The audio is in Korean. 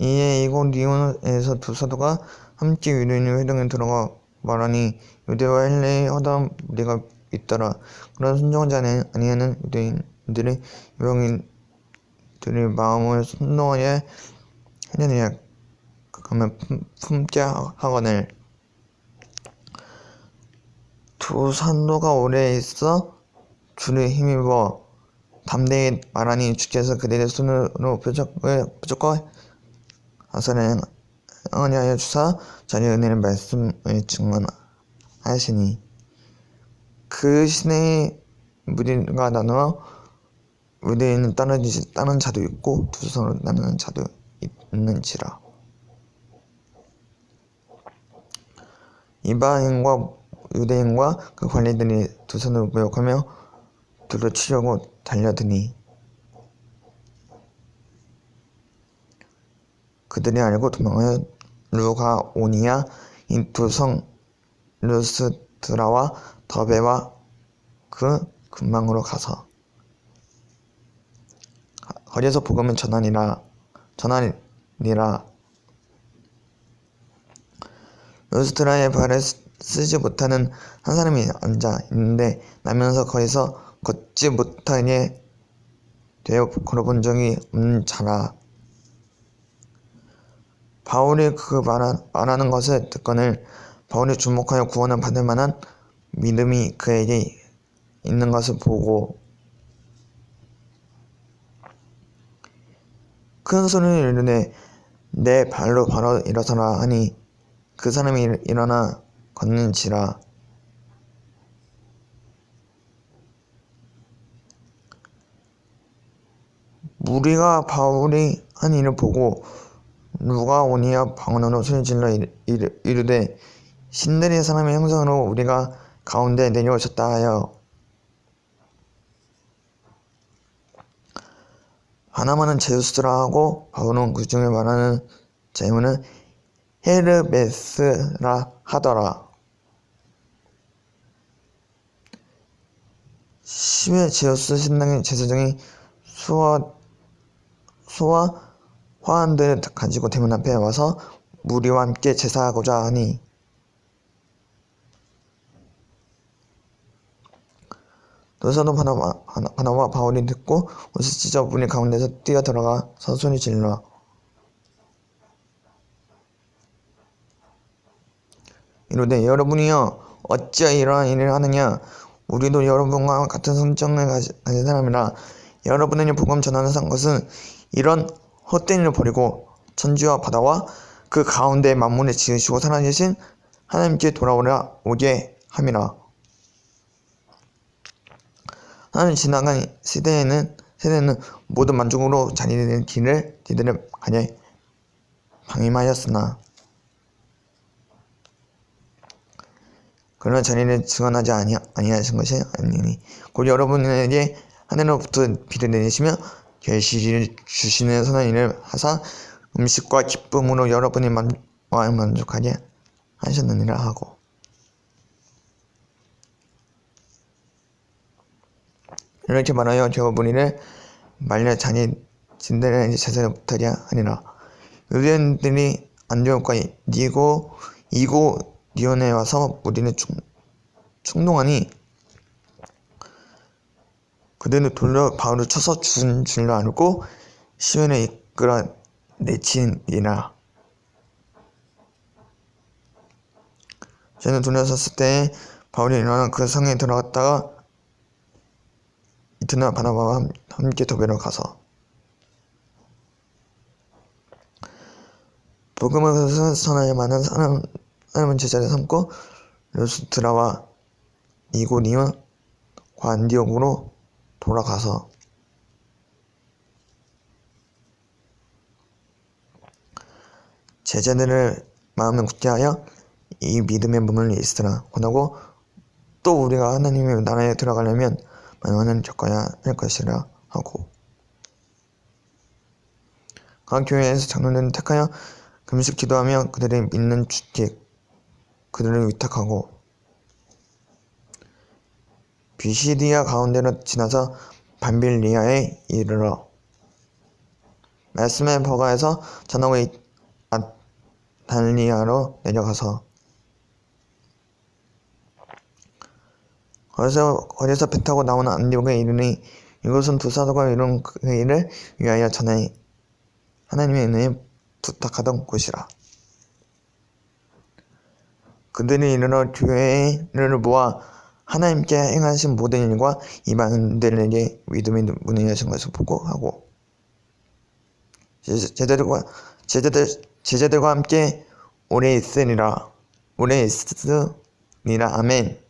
이에 이곳 리온에서 두 사도가 함께 유대인의 회당에 들어가 말하니 유대와 헬레의 허다한 무리가 있더라. 그런 아니- 아니하는 유대인들이 이방인들의 마음을 순동하여 하느니라 가면 품게 하거늘 두 산도가 오래 있어 주를 힘입어 담대히 말하니 주께서 그들의 손으로 표적을 표적과 하사를 응하여 주사 자기 은혜의 말씀을 증언하시니 그 신의 무리가 나누어 유대인은 다른 다른 자도 있고 두 손으로 나누는 자도 있는지라. 이방인과 유대인과 그 관리들이 두 손을 모욕하며 둘러 치려고 달려드니 그들이 알고 도망하여 루가오니아 이두성 루스드라와 더베와 그 근방으로 가서. 거기에서 복음을 전하니라 전하니라. 루스드라의 발을 쓰- 쓰지 못하는 한 사람이 앉아 있는데 나면서 거기서 걷지 못하게 되어 걸어본 적이 없는 자라 바울이 그 말하, 말하는 것을 듣거늘 바울이 주목하여 구원을 받을 만한 믿음이 그에게 있는 것을 보고 큰 소리를 이르되 내 발로 바로 일어서라 하니 그 사람이 일- 일어나 걷는지라. 무리가 바울이 한 일을 보고 누가 오니야 방언으로 소리질러 이르- 이르- 이르되 신들의 사람의 형상으로 우리가 가운데 내려오셨다 하여 하나만은 제우스라 하고 바울은 그 중에 말하는 제문은 헤르메스라 하더라. 시외 제우스 신당의 제사장이 수와 수와 화환들을 가지고 대문 앞에 와서 무리와 함께 제사하고자 하니. 노사도 바나- 바나와 바울이 듣고 옷을 찢어 무리 가운데서 뛰어 들어가 서소리 질러 이르되 여러분이여 어찌 이러한 일을 하느냐? 우리도 여러분과 같은 성정을 가진 사람이라 여러분에게 복음 전하는 것은 이런 헛된 일을 버리고 천지와 바다와 그 가운데 만물을 지으시고 살아계신 하나님께 돌아오라 오게 함이라. 하나님 지나간 세대에는 세대는 모든 만족으로 자기의 길을 뒤들을 가냐 방임하였으나 그러나 자리를 증언하지 아니, 아니하신 것이 아니니 곧 여러분에게 하늘로부터 비를 내리시며 계시를 주시는 선한 일을 하사 음식과 기쁨으로 여러분이 만, 와 만족하게 하셨느니라 하고. 이렇게 말하여 여러분이를 말려 자기 진들의 제사를 못하게 하니라. 유대인들이 안디옥과 니고 이고 니온에 와서 우리는 충, 충동하니 그들은 돌려 바울을 쳐서 죽은 줄로 알고 시온에 이끌어 내치니라 저는 돌려섰을 때 바울이 일어나 그 성에 들어갔다가 이튿날 바나바와 함- 함께 도배로 가서 복음을 선하여 많은 사람, 사람은 제자를 삼고 루스트라와 이고니온 관디옥으로 돌아가서 제자들을 마음을 굳게 하여 이 믿음의 문을 있으라. 권하고 또 우리가 하나님의 나라에 들어가려면 만원을 겪어야 할 것이라 하고. 각 교회에서 장로들은 택하여 금식 기도하며 그들의 믿는 주께 그들을 위탁하고 비시디아 가운데로 지나서 반빌리아에 이르러 말씀에 버가에서 전하고 있- 아, 달리아로 내려가서 거기서 거기서 배 타고 나오는 안디옥에 이르니 이곳은 두 사도가 이룬 그 일을 위하여 전에 하나님의 은혜에 부탁하던 곳이라. 그들이 이르러 교회를 모아 하나님께 행하신 모든 일과 이방인들에게 문을 여신 것을 보고하고 제- 제자들과 제자들 제자들과 함께 오래 있으리라 오래 있으리라 아멘.